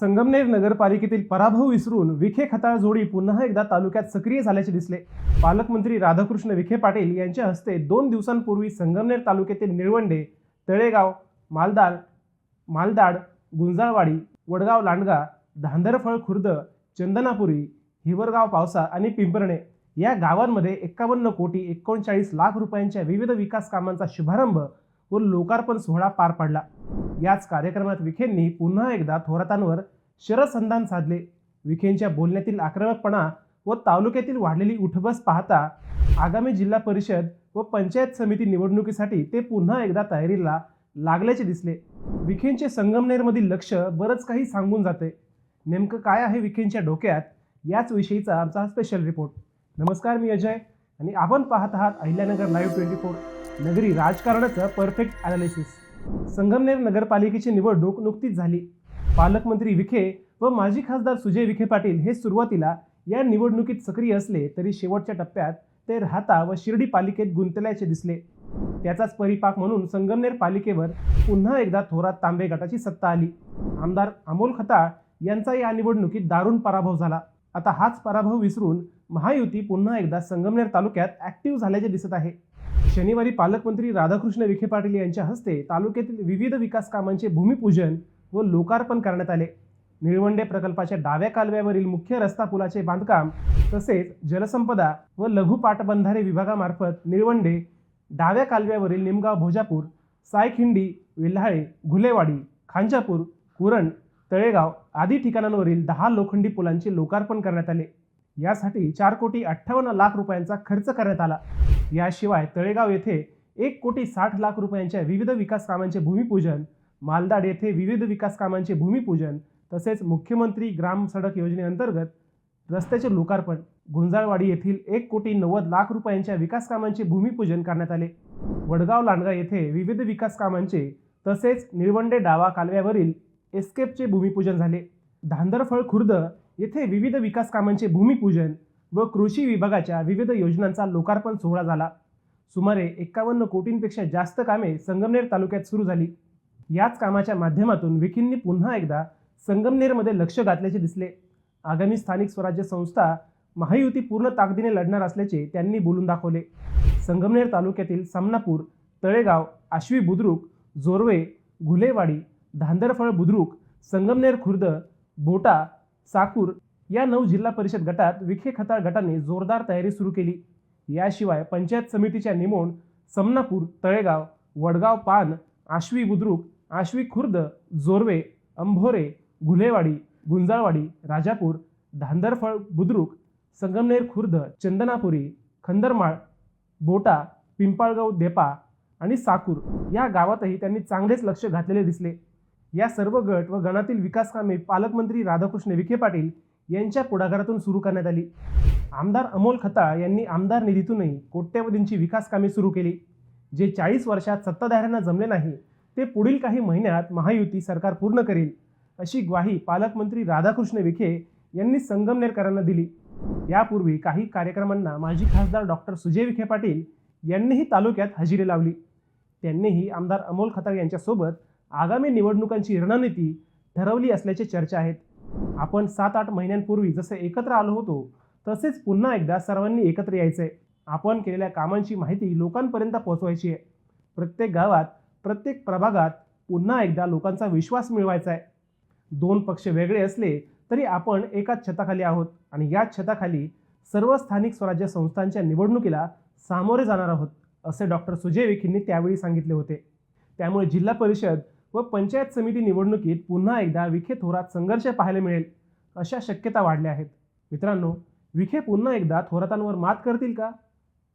संगमनेर नगरपालिकेतील पराभव विसरून विखे खताळ जोडी पुन्हा एकदा तालुक्यात सक्रिय झाल्याचे दिसले. पालकमंत्री राधाकृष्ण विखे पाटील यांच्या हस्ते दोन दिवसांपूर्वी संगमनेर तालुक्यातील निळवंडे तळेगाव मालदाड मालदाड गुंजाळवाडी वडगाव लांडगा धांदरफळ खुर्द चंदनापुरी हिवरगाव पावसा आणि पिंपरणे या गावांमध्ये एक्कावन्न कोटी एकोणचाळीस लाख रुपयांच्या विविध विकास कामांचा शुभारंभ व लोकार्पण सोहळा पार पडला. याच कार्यक्रमात विखेंनी पुन्हा एकदा थोरातांवर शरसंधान साधले. विखेंच्या बोलण्यातील आक्रमकपणा व तालुक्यातील वाढलेली उठबस पाहता आगामी जिल्हा परिषद व पंचायत समिती निवडणुकीसाठी ते पुन्हा एकदा तयारीला लागल्याचे दिसले. विखेंचे संगमनेरमधील लक्ष बरंच काही सांगून जाते. नेमकं काय आहे विखेंच्या डोक्यात? याच विषयीचा आमचा स्पेशल रिपोर्ट नमस्कार मी अजय आणि आपण पाहत आहात अहिल्यानगर लाईव्ह ट्वेंटी फोर नगरी राजकारणाचं परफेक्ट अनालिसिस संगमनेर नगरपालिकेची निवडणूक नुकतीच झाली. पालकमंत्री विखे व माजी खासदार सुजय विखे पाटील हे सुरुवातीला या निवडणुकीत सक्रिय असले तरी शेवटच्या टप्प्यात ते राहता व शिर्डी पालिकेत गुंतल्याचे दिसले. त्याचाच परिपाक म्हणून संगमनेर पालिकेवर पुन्हा एकदा थोरात तांबे गटाची सत्ता आली. आमदार अमोल खताळ यांचा या निवडणुकीत दारुण पराभव झाला. आता हाच पराभव विसरून महायुती पुन्हा एकदा संगमनेर तालुक्यात ॲक्टिव्ह झाल्याचे दिसत आहे. शनिवारी पालकमंत्री राधाकृष्ण विखे पाटील यांच्या हस्ते तालुक्यातील विविध विकास कामांचे भूमिपूजन व लोकार्पण करण्यात आले. निळवंडे प्रकल्पाच्या डाव्या कालव्यावरील मुख्य रस्ता पुलाचे बांधकाम तसेच जलसंपदा व लघु पाटबंधारे विभागामार्फत निळवंडे डाव्या कालव्यावरील निमगाव भोजापूर सायखिंडी वेल्हाळे घुलेवाडी खांजापूर कुरण तळेगाव आदी ठिकाणांवरील दहा लोखंडी पुलांचे लोकार्पण करण्यात आले. यासाठी चार कोटी अठ्ठावन्न लाख रुपयांचा खर्च करण्यात आला. याशिवाय तळेगाव येथे एक कोटी साठ लाख रुपयांच्या विविध विकास कामांचे भूमिपूजन मालदाड येथे विविध विकास कामांचे भूमिपूजन तसेच मुख्यमंत्री ग्राम सडक योजनेअंतर्गत रस्त्याचे लोकार्पण गुंजाळवाडी येथील एक कोटी नव्वद लाख रुपयांच्या विकास कामांचे भूमिपूजन करण्यात आले. वडगाव लांडगा येथे विविध विकास कामांचे तसेच निळवंडे डावा कालव्यावरील एस्केपचे भूमिपूजन झाले. धांदरफळ खुर्द येथे विविध विकास कामांचे भूमिपूजन व कृषी विभागाच्या विविध योजनांचा लोकार्पण सोहळा झाला. सुमारे एक्कावन्न कोटींपेक्षा जास्त कामे संगमनेर तालुक्यात सुरू झाली. याच कामाच्या माध्यमातून विखींनी पुन्हा एकदा संगमनेरमध्ये लक्ष घातल्याचे दिसले. आगामी स्थानिक स्वराज्य संस्था महायुती पूर्ण ताकदीने लढणार असल्याचे त्यांनी बोलून दाखवले. संगमनेर तालुक्यातील सामनापूर तळेगाव आश्वी बुद्रुक जोरवे घुलेवाडी धांदरफळ बुद्रुक संगमनेर खुर्द बोटा साकूर या नऊ जिल्हा परिषद गटात विखे खताळ गटाने जोरदार तयारी सुरू केली. याशिवाय पंचायत समितीच्या निमोण समनापूर तळेगाव वडगाव पान आश्वी बुद्रुक आश्वी खुर्द जोरवे अंभोरे घुलेवाडी गुंजाळवाडी राजापूर धांदरफळ बुद्रुक संगमनेर खुर्द चंदनापुरी खंदरमाळ बोटा पिंपाळगाव देपा आणि साकूर या गावातही त्यांनी चांगलेच लक्ष घातलेले दिसले. या सर्व गट व गणातील विकास कामे पालकमंत्री राधाकृष्ण विखे पाटील यांच्या पुढाकारातून सुरू करण्यात आली. आमदार अमोल खताळ यांनी आमदार निधीतूनही कोट्यवधींची विकास कामे सुरू केली. जे चाळीस वर्षात सत्ताधाऱ्यांना जमले नाही ते पुढील काही महिन्यात महायुती सरकार पूर्ण करेल अशी ग्वाही पालकमंत्री राधाकृष्ण विखे यांनी संगमनेरकरांना दिली. यापूर्वी काही कार्यक्रमांना माजी खासदार डॉक्टर सुजय विखे पाटील यांनीही तालुक्यात हजेरी लावली. त्यांनीही आमदार अमोल खताळ यांच्यासोबत आगामी निवडणुकांची रणनीती ठरवली असल्याची चर्चा आहेत. आपण सात आठ महिन्यांपूर्वी जसे एकत्र आलो होतो तसेच पुन्हा एकदा सर्वांनी एकत्र यायचंय आपण केलेल्या कामांची माहिती लोकांपर्यंत पोहोचवायची आहे. प्रत्येक गावात प्रत्येक प्रभागात पुन्हा एकदा लोकांचा विश्वास मिळवायचा आहे. दोन पक्ष वेगळे असले तरी आपण एकाच छताखाली आहोत आणि याच छताखाली सर्व स्थानिक स्वराज्य संस्थांच्या निवडणुकीला सामोरे जाणार आहोत असे डॉक्टर सुजय विखेंनी त्यावेळी सांगितले होते. त्यामुळे जिल्हा परिषद व पंचायत समिती निवडणुकीत पुन्हा एकदा विखे थोरात संघर्ष पाहायला मिळेल अशा शक्यता वाढल्या आहेत. मित्रांनो विखे पुन्हा एकदा थोरातांवर मात करतील का?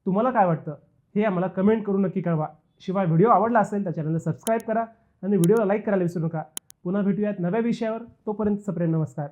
तुम्हाला काय वाटतं? हे आम्हाला कमेंट करून नक्की कळवा. शिवाय व्हिडिओ आवडला असेल तर चॅनलला सबस्क्राईब करा आणि व्हिडिओला लाईक करायला विसरू नका. पुन्हा भेटूयात नव्या विषयावर. तोपर्यंत सप्रेम नमस्कार.